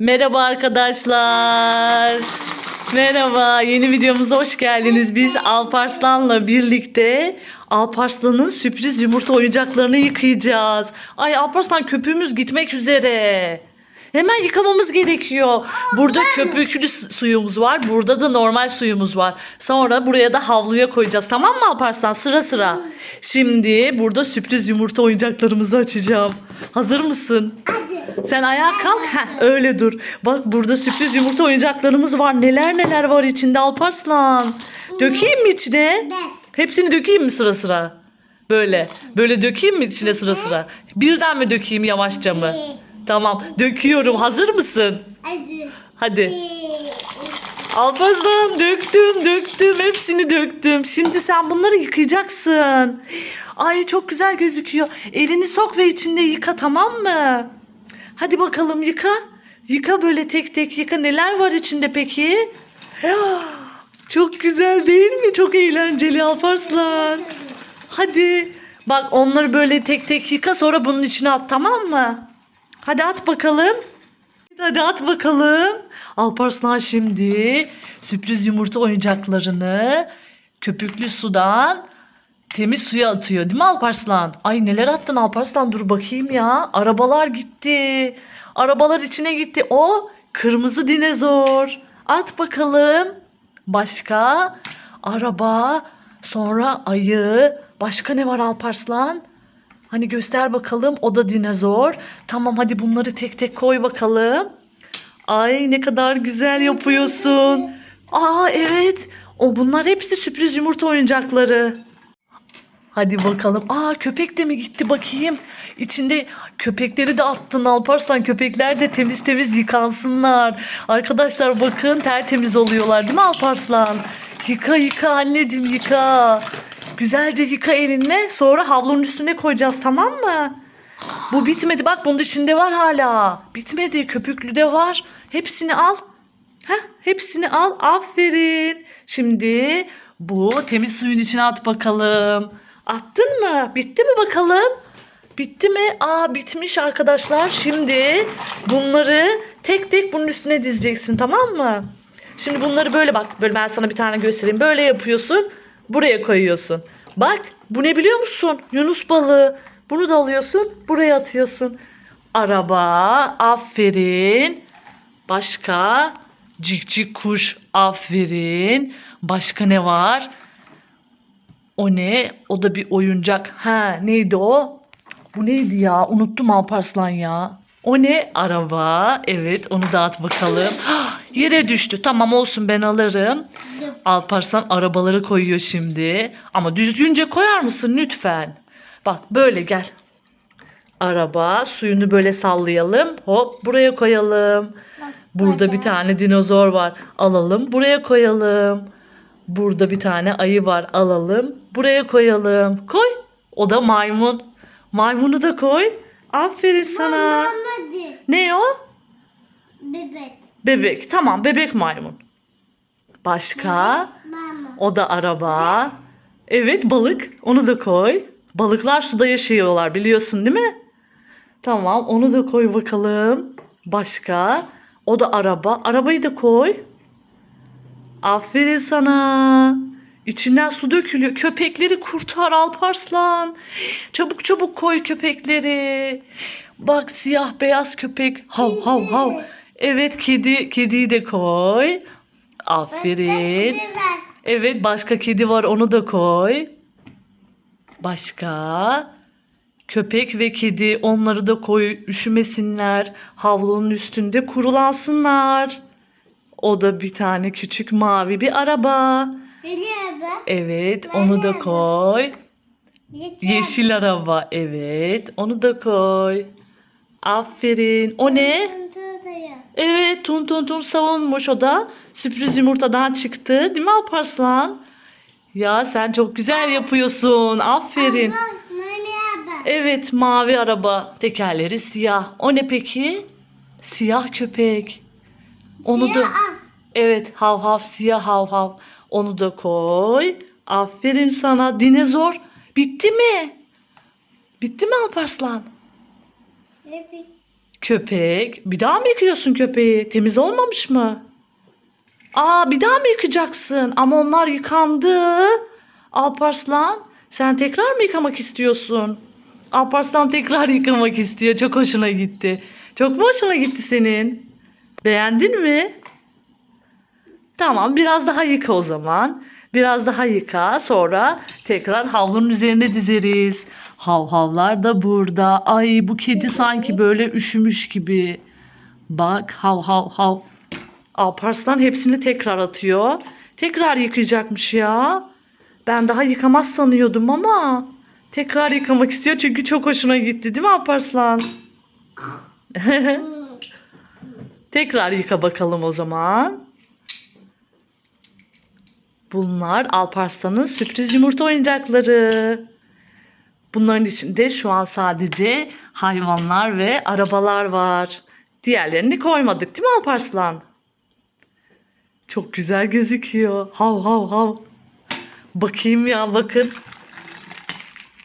Merhaba arkadaşlar. Merhaba, yeni videomuza hoş geldiniz. Biz Alparslan'la birlikte Alparslan'ın sürpriz yumurta oyuncaklarını yıkayacağız. Ay Alparslan köpüğümüz gitmek üzere. Hemen yıkamamız gerekiyor. Burada köpüklü su- suyumuz var. Burada da normal suyumuz var. Sonra buraya da havluya koyacağız. Tamam mı Alparslan? Sıra sıra. Şimdi burada sürpriz yumurta oyuncaklarımızı açacağım. Hazır mısın? Hadi. Sen ayağa kalk. Heh, öyle dur. Bak burada sürpriz yumurta oyuncaklarımız var. Neler neler var içinde Alparslan. Dökeyim mi içine? Hepsini dökeyim mi sıra sıra? Böyle. Böyle dökeyim mi içine sıra sıra? Birden mi dökeyim yavaşça mı? Tamam. Döküyorum. Hazır mısın? Hadi. Hadi. Alparslan döktüm döktüm hepsini döktüm. Şimdi sen bunları yıkayacaksın. Ay çok güzel gözüküyor. Elini sok ve içinde yıka tamam mı? Hadi bakalım yıka. Yıka böyle tek tek yıka. Neler var içinde peki? Çok güzel değil mi? Çok eğlenceli Alparslan. Hadi. Bak onları böyle tek tek yıka sonra bunun içine at tamam mı? Hadi at bakalım. Hadi at bakalım. Alparslan şimdi sürpriz yumurta oyuncaklarını köpüklü sudan temiz suya atıyor değil mi Alparslan? Ay neler attın Alparslan dur bakayım ya. Arabalar gitti. Arabalar içine gitti. O kırmızı dinozor. At bakalım. Başka araba, sonra ayı. Başka ne var Alparslan? Hani göster bakalım o da dinozor. Tamam hadi bunları tek tek koy bakalım. Ay ne kadar güzel yapıyorsun. Aa evet. O bunlar hepsi sürpriz yumurta oyuncakları. Hadi bakalım. Aa köpek de mi gitti bakayım. İçinde köpekleri de attın Alparslan. Köpekler de temiz temiz yıkansınlar. Arkadaşlar bakın tertemiz oluyorlar değil mi Alparslan? Yıka yıka anneciğim yıka. Güzelce yıka elinle sonra havlunun üstüne koyacağız tamam mı? Bu bitmedi bak bunun içinde var hala. Bitmedi köpüklü de var. Hepsini al. Heh, hepsini al. Aferin. Şimdi bu temiz suyun içine at bakalım. Attın mı? Bitti mi bakalım? Bitti mi? Aa bitmiş arkadaşlar. Şimdi bunları tek tek bunun üstüne dizeceksin tamam mı? Şimdi bunları böyle bak. Böyle ben sana bir tane göstereyim. Böyle yapıyorsun. Buraya koyuyorsun. Bak bu ne biliyor musun? Yunus balığı. Bunu da alıyorsun. Buraya atıyorsun. Araba. Aferin. Başka? Cik kuş. Aferin. Başka ne var? O ne? O da bir oyuncak. Ha neydi o? Bu neydi ya? Unuttum Alparslan ya. O ne? Araba. Evet onu dağıt bakalım. Hah, Yere düştü. Tamam olsun ben alırım. Alparslan arabaları koyuyor şimdi. Ama düzgünce koyar mısın lütfen? Bak böyle gel. Araba suyunu böyle sallayalım. Hop buraya koyalım. Burada bir tane dinozor var. Alalım buraya koyalım. Burada bir tane ayı var. Alalım buraya koyalım. Koy. O da maymun. Maymunu da koy. Aferin sana. Hadi. Ne o? Bebek. Bebek. Tamam bebek maymun. Başka? Mama. O da araba. Evet balık. Onu da koy. Balıklar suda yaşıyorlar biliyorsun değil mi? Tamam onu da koy bakalım. Başka? O da araba. Arabayı da koy. Aferin sana. İçinden su dökülüyor. Köpekleri kurtar Alparslan. Çabuk çabuk koy köpekleri. Bak siyah beyaz köpek. Hav hav hav. Evet kedi. Kediyi de koy. Aferin. Evet başka kedi var onu da koy. Başka? Köpek ve kedi onları da koy üşümesinler. Havlunun üstünde kurulansınlar. O da bir tane küçük mavi bir araba. Biliyor bak. Evet onu da koy. Yeşil. Araba evet onu da koy. Aferin. O ne? Evet Tun Tun Tun savunmuş o da. Sürpriz yumurtadan çıktı. Değil mi Alparslan? Ya sen çok güzel yapıyorsun. Aferin. Evet mavi araba. Tekerleri siyah. O ne peki? Siyah köpek. Onu da. Evet hav hav siyah hav hav. Onu da koy. Aferin sana. Dinozor. Bitti mi? Bitti mi Alparslan? Bebek. Köpek. Bir daha mı yıkıyorsun köpeği? Temiz olmamış mı? Aa bir daha mı yıkacaksın? Ama onlar yıkandı. Alparslan sen tekrar mı yıkamak istiyorsun? Alparslan tekrar yıkamak istiyor. Çok hoşuna gitti. Çok mu hoşuna gitti senin? Beğendin mi? Tamam biraz daha yıka o zaman. Biraz daha yıka sonra tekrar havlunun üzerine dizeriz. Hav havlar da burada. Ay bu kedi sanki böyle üşümüş gibi. Bak hav hav hav. Alparslan hepsini tekrar atıyor. Tekrar yıkayacakmış ya. Ben daha yıkamaz sanıyordum ama tekrar yıkamak istiyor çünkü çok hoşuna gitti değil mi Alparslan? tekrar yıka bakalım o zaman. Bunlar Alparslan'ın sürpriz yumurta oyuncakları. Bunların içinde şu an sadece hayvanlar ve arabalar var. Diğerlerini koymadık değil mi Alparslan? Çok güzel gözüküyor. Hav hav hav. Bakayım ya bakın.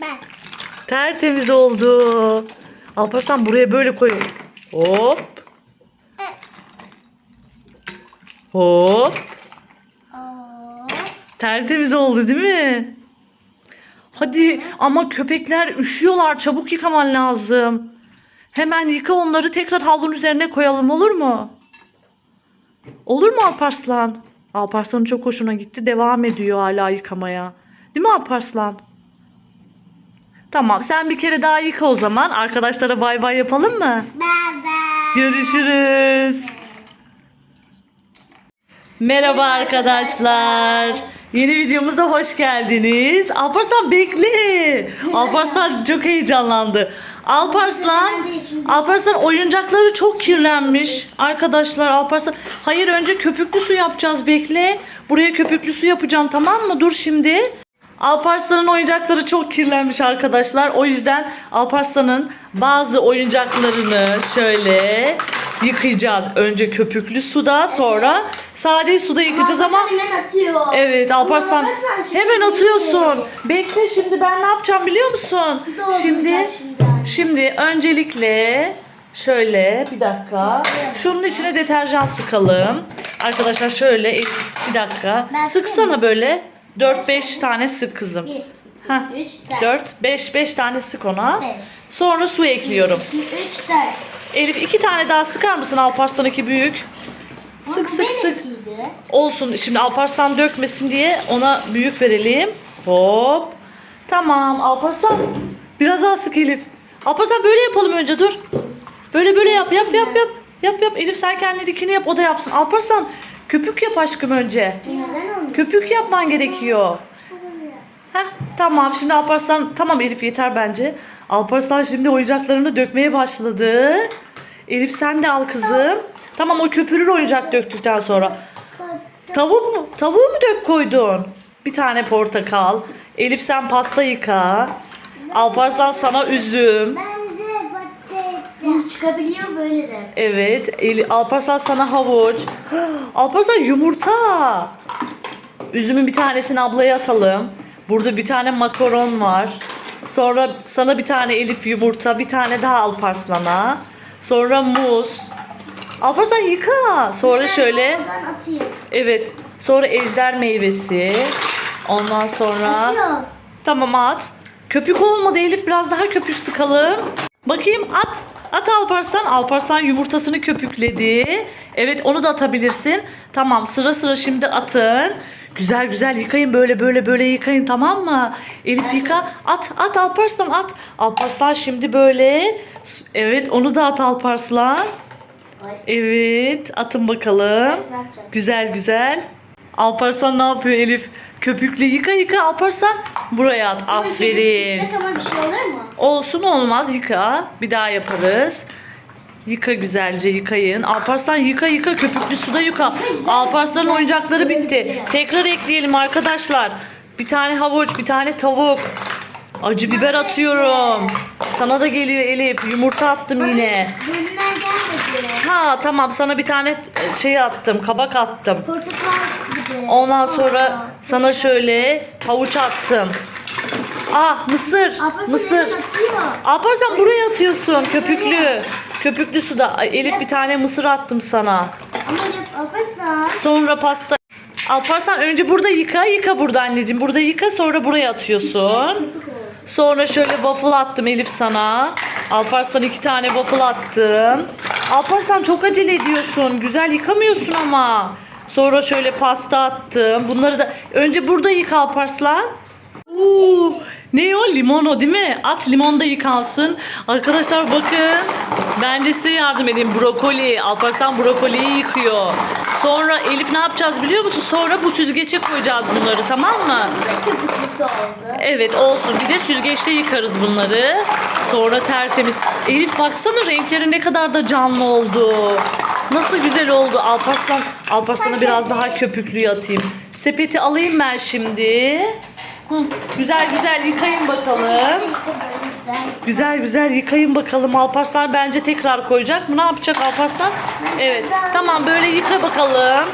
Ben. Tertemiz oldu. Alparslan buraya böyle koy. Hop. Hop. Tertemiz oldu değil mi? Hadi ama köpekler üşüyorlar. Çabuk yıkaman lazım. Hemen yıka onları tekrar havlunun üzerine koyalım olur mu? Olur mu Alparslan? Alparslan'ın çok hoşuna gitti. Devam ediyor hala yıkamaya. Değil mi Alparslan? Tamam sen bir kere daha yıka o zaman. Arkadaşlara bay bay yapalım mı? Baba. Görüşürüz. Merhaba arkadaşlar. Yeni videomuza hoş geldiniz. Alparslan bekle. Alparslan çok heyecanlandı. Alparslan, Alparslan oyuncakları çok kirlenmiş. Arkadaşlar Alparslan. Hayır önce köpüklü su yapacağız bekle. Buraya köpüklü su yapacağım tamam mı? Dur şimdi. Alparslan'ın oyuncakları çok kirlenmiş arkadaşlar. O yüzden Alparslan'ın bazı oyuncaklarını şöyle yıkayacağız. Önce köpüklü suda sonra sade suda yıkayacağız ama hemen atıyor. Evet Alparslan hemen atıyorsun. diyeyim. Bekle şimdi ben ne yapacağım biliyor musun? Suda Şimdi şimdi. şimdi öncelikle şöyle bir dakika. Şunun içine deterjan sıkalım. Arkadaşlar şöyle el- bir dakika. Ben Sıksana böyle 4-5 tane sık kızım. 1, 2, Heh. 3, 4 5 5 tane sık ona. 5. Sonra su ekliyorum. 2, 3, 4. Elif iki tane daha sıkar mısın Alparslan'ınki büyük? Sık sık sık. Olsun şimdi Alparslan dökmesin diye ona büyük verelim. Hop. Tamam Alparslan. Biraz daha sık Elif. Alparslan böyle yapalım önce dur. Böyle böyle yap yap yap yap. Yap yap Elif sen kendininkini yap o da yapsın. Alparslan köpük yap aşkım önce. Neden olmuyor? Köpük yapman gerekiyor. Heh, tamam şimdi Alparslan tamam Elif yeter bence. Alparslan şimdi oyuncaklarını dökmeye başladı. Elif sen de al kızım. Tamam o köpürür oyuncak döktükten sonra. Tavuk mu? Tavuğu mu dök koydun? Bir tane portakal. Elif sen pasta yıka. Alparslan sana üzüm. Ben de patates. Çıkabiliyor böyle de. Evet. Eli, Alparslan sana havuç. Alparslan yumurta. Üzümün bir tanesini ablaya atalım. Burada bir tane makaron var. Sonra sana bir tane Elif yumurta, bir tane daha Alparslan'a. Sonra muz. Alparslan yıka. Sonra şöyle atayım. evet. Sonra ejder meyvesi. Ondan sonra Atıyorum. Tamam at. Köpük olmadı Elif biraz daha köpük sıkalım. Bakayım at. At Alparslan. Alparslan yumurtasını köpükledi. Evet onu da atabilirsin. Tamam sıra sıra şimdi atın. Güzel güzel yıkayın böyle böyle böyle yıkayın tamam mı? Elif yıka. At at Alparslan at. Alparslan şimdi böyle. Evet onu da at Alparslan. Evet atın bakalım. Güzel güzel. Alparslan ne yapıyor Elif? Köpükle yıka yıka Alparslan buraya at. Aferin. Çıkacak ama bir şey olur mu? Olsun olmaz yıka. Bir daha yaparız. Yıka güzelce yıkayın. Alparslan yıka yıka köpüklü suda yıka. Alparslan'ın oyuncakları bitti. Tekrar ekleyelim arkadaşlar. Bir tane havuç, bir tane tavuk. Acı biber atıyorum. Sana da geliyor Elif. Yumurta attım yine. Bölümler. Ha tamam sana bir tane şey attım. Kabak attım. Portakal gibi. Ondan sonra sana şöyle havuç attım. Ah mısır. Alparslan mısır. Alparslan buraya atıyorsun köpüklü. Köpüklü suda. Ay, Elif bir tane mısır attım sana. Ama yap. Sonra pasta. Alparslan önce burada yıka. Yıka burada anneciğim. Burada yıka sonra buraya atıyorsun. Sonra şöyle waffle attım Elif sana. Alparslan iki tane waffle attım. Alparslan çok acele ediyorsun. Güzel yıkamıyorsun ama. Sonra şöyle pasta attım. Bunları da önce burada yıka Alparslan. Oo, ne o limon o değil mi? At limon da yıkansın. Arkadaşlar bakın. Ben de size yardım edeyim. Brokoli. Alparslan brokoliyi yıkıyor. Sonra Elif ne yapacağız biliyor musun? Sonra bu süzgece koyacağız bunları tamam mı? Köpüklüsü oldu. Evet olsun. Bir de süzgeçte yıkarız bunları. Sonra tertemiz. Elif baksana renkleri ne kadar da canlı oldu. Nasıl güzel oldu. Alparslan, Alparslan'a biraz daha köpüklüyü atayım. Sepeti alayım ben şimdi. Güzel güzel yıkayın bakalım. Güzel güzel yıkayın bakalım. Alparslan bence tekrar koyacak mı? Ne yapacak Alparslan? Evet. Tamam böyle yıka bakalım.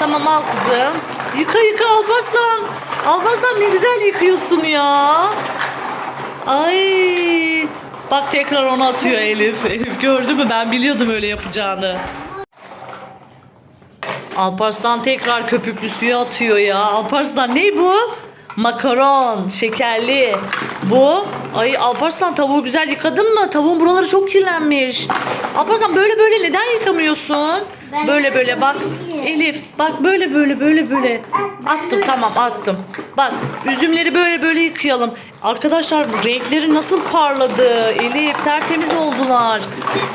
Tamam al kızım. Yıka yıka Alparslan. Alparslan ne güzel yıkıyorsun ya. Ay. Bak tekrar onu atıyor Elif. Elif gördü mü? Ben biliyordum öyle yapacağını. Alparslan tekrar köpüklü suya atıyor ya. Alparslan ne bu? Makaron, şekerli. Bu. Ay Alparslan tavuğu güzel yıkadın mı? Tavuğun buraları çok kirlenmiş. Alparslan böyle böyle neden yıkamıyorsun? Ben böyle böyle bak. Elif bak böyle böyle böyle böyle. Attım tamam attım. Bak üzümleri böyle böyle yıkayalım. Arkadaşlar bu renkleri nasıl parladı? Elif tertemiz oldular.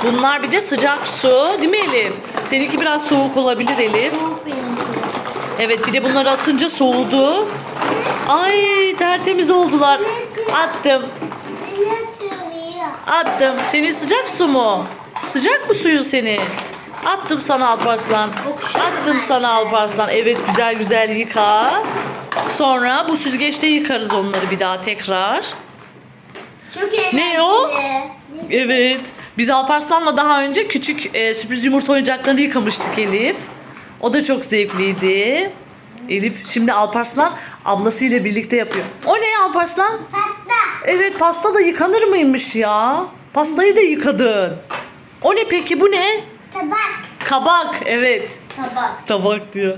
Bunlar bir de sıcak su değil mi Elif? Seninki biraz soğuk olabilir Elif. Evet bir de bunları atınca soğudu. Ay tertemiz oldular. Attım. Attım. Senin sıcak su mu? Sıcak mı suyun senin? Attım sana Alparslan. Attım sana Alparslan. Evet güzel güzel yıka. Sonra bu süzgeçte yıkarız onları bir daha tekrar. Çok eğlenceli. Ne o? Evet. Biz Alparslan'la daha önce küçük e, sürpriz yumurta oyuncaklarını yıkamıştık Elif. O da çok zevkliydi. Elif şimdi Alparslan ablasıyla birlikte yapıyor. O ne Alparslan? Evet pasta da yıkanır mıymış ya? Pastayı da yıkadın. O ne peki bu ne? Tabak. Kabak evet. Tabak. Tabak diyor.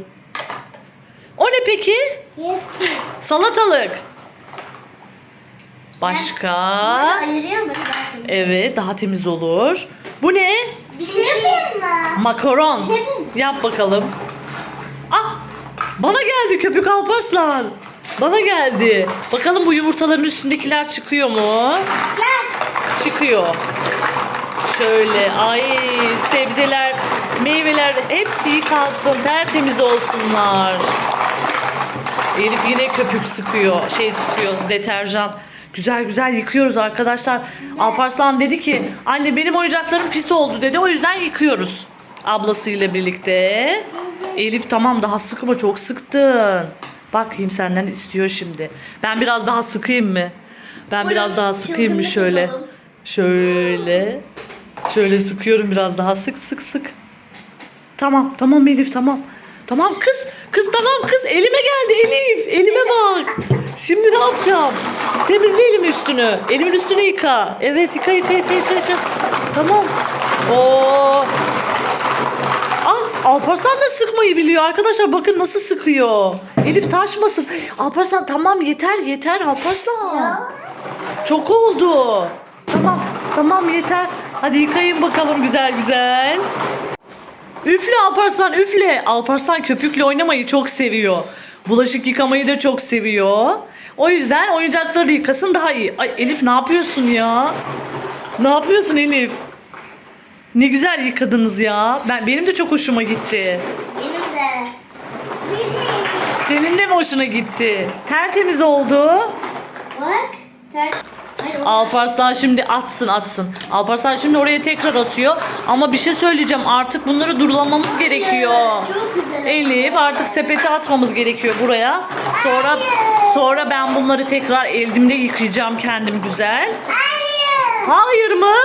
O ne peki? Salatalık. Başka? Ayırıyor mu? Evet daha temiz olur. Bu ne? Bir şey yapayım mı? Makaron. şey yapayım mı? Yap bakalım. Ah! Bana geldi köpük Alparslan. Bana geldi. Bakalım bu yumurtaların üstündekiler çıkıyor mu? Çıkıyor. Şöyle ay sebzeler, meyveler hepsi yıkansın, tertemiz olsunlar. Elif yine köpük sıkıyor, şey sıkıyor, deterjan. Güzel güzel yıkıyoruz arkadaşlar. Alparslan dedi ki anne benim oyuncaklarım pis oldu dedi. O yüzden yıkıyoruz. Ablasıyla birlikte. Elif tamam daha sıkma çok sıktın. Bakayım senden istiyor şimdi. Ben biraz daha sıkayım mı? Ben biraz daha sıkayım mı şöyle? yapalım. Şöyle. Şöyle sıkıyorum biraz daha sık sık sık. Tamam tamam Elif tamam. Tamam kız. Kız tamam kız. Elime geldi Elif. Elime bak. Şimdi ne yapacağım? Temizle elimi üstünü. Elimin üstünü yıka. Evet yıka yıka yıka yıka. yıka. Tamam. Oo. Alparslan da sıkmayı biliyor arkadaşlar. Bakın nasıl sıkıyor. Elif taşmasın. Alparslan tamam yeter yeter Alparslan. Çok oldu. Tamam, tamam yeter. Hadi yıkayın bakalım güzel güzel. Üfle Alparslan üfle. Alparslan köpükle oynamayı çok seviyor. Bulaşık yıkamayı da çok seviyor. O yüzden oyuncakları yıkasın daha iyi. Ay Elif ne yapıyorsun ya? Ne yapıyorsun Elif? Ne güzel yıkadınız ya. Ben benim de çok hoşuma gitti. Benim de. Senin de mi hoşuna gitti? Tertemiz oldu. Bak. Hayır, o- Alparslan şimdi atsın atsın. Alparslan şimdi oraya tekrar atıyor. Ama bir şey söyleyeceğim artık bunları durulamamız gerekiyor. Çok güzel. Elif artık sepete atmamız gerekiyor buraya. Sonra sonra ben bunları tekrar elimde yıkayacağım kendim güzel. Hayır mı?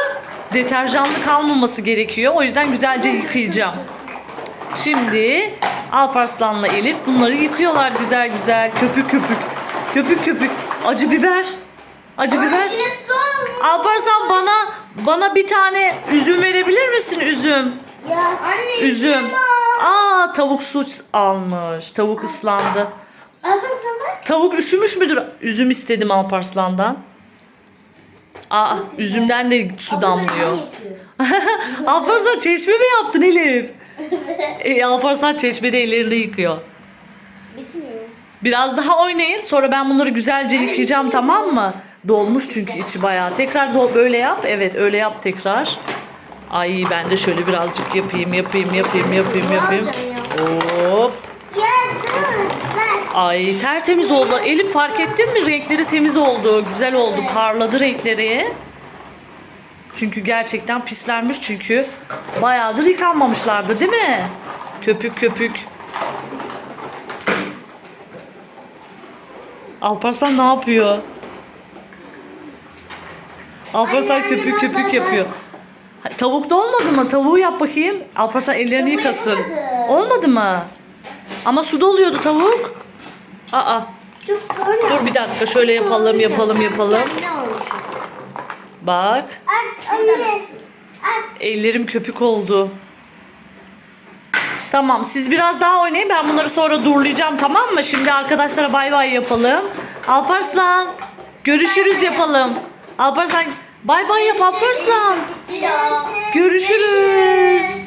Deterjanlı kalmaması gerekiyor. O yüzden güzelce yıkayacağım. Şimdi Alparslan'la Elif bunları yıkıyorlar güzel güzel. Köpük köpük. Köpük köpük. Acı biber. Acı biber. Alparslan bana Bana bir tane üzüm verebilir misin üzüm? Ya anne. Üzüm. Aa tavuk su almış. Tavuk ıslandı. Sana. Tavuk üşümüş müdür? Üzüm istedim Alparslan'dan. Aa üzümden de su damlıyor. Alparslan çeşme mi yaptın Elif? E, Alparslan çeşmede ellerini yıkıyor. Bitmiyor. Biraz daha oynayın. Sonra ben bunları güzelce yıkayacağım tamam mı? Dolmuş çünkü içi bayağı. Tekrar do- böyle yap. Evet öyle yap tekrar. Ay ben de şöyle birazcık yapayım yapayım yapayım yapayım yapayım. Hop. Ay tertemiz oldu. Elif fark ettin mi? Renkleri temiz oldu. Güzel oldu. Parladı renkleri. Çünkü gerçekten pislenmiş çünkü bayağıdır yıkanmamışlardı değil mi? Köpük köpük. Alparslan ne yapıyor? Alparslan Anne, köpük anne, köpük bak, yapıyor. Ha, Tavuk da olmadı mı? Tavuğu yap bakayım. Alparslan ellerini Tavuğu yıkasın. yapamadım. Olmadı mı? Ama suda oluyordu tavuk. Aa, Çok zor ya. dur bir dakika şöyle yapalım yapalım yapalım. Bak ellerim köpük oldu. Tamam siz biraz daha oynayın ben bunları sonra durlayacağım tamam mı? Şimdi arkadaşlara bay bay yapalım. Alparslan görüşürüz yapalım. Alparslan bay bay yap Alparslan. Görüşürüz.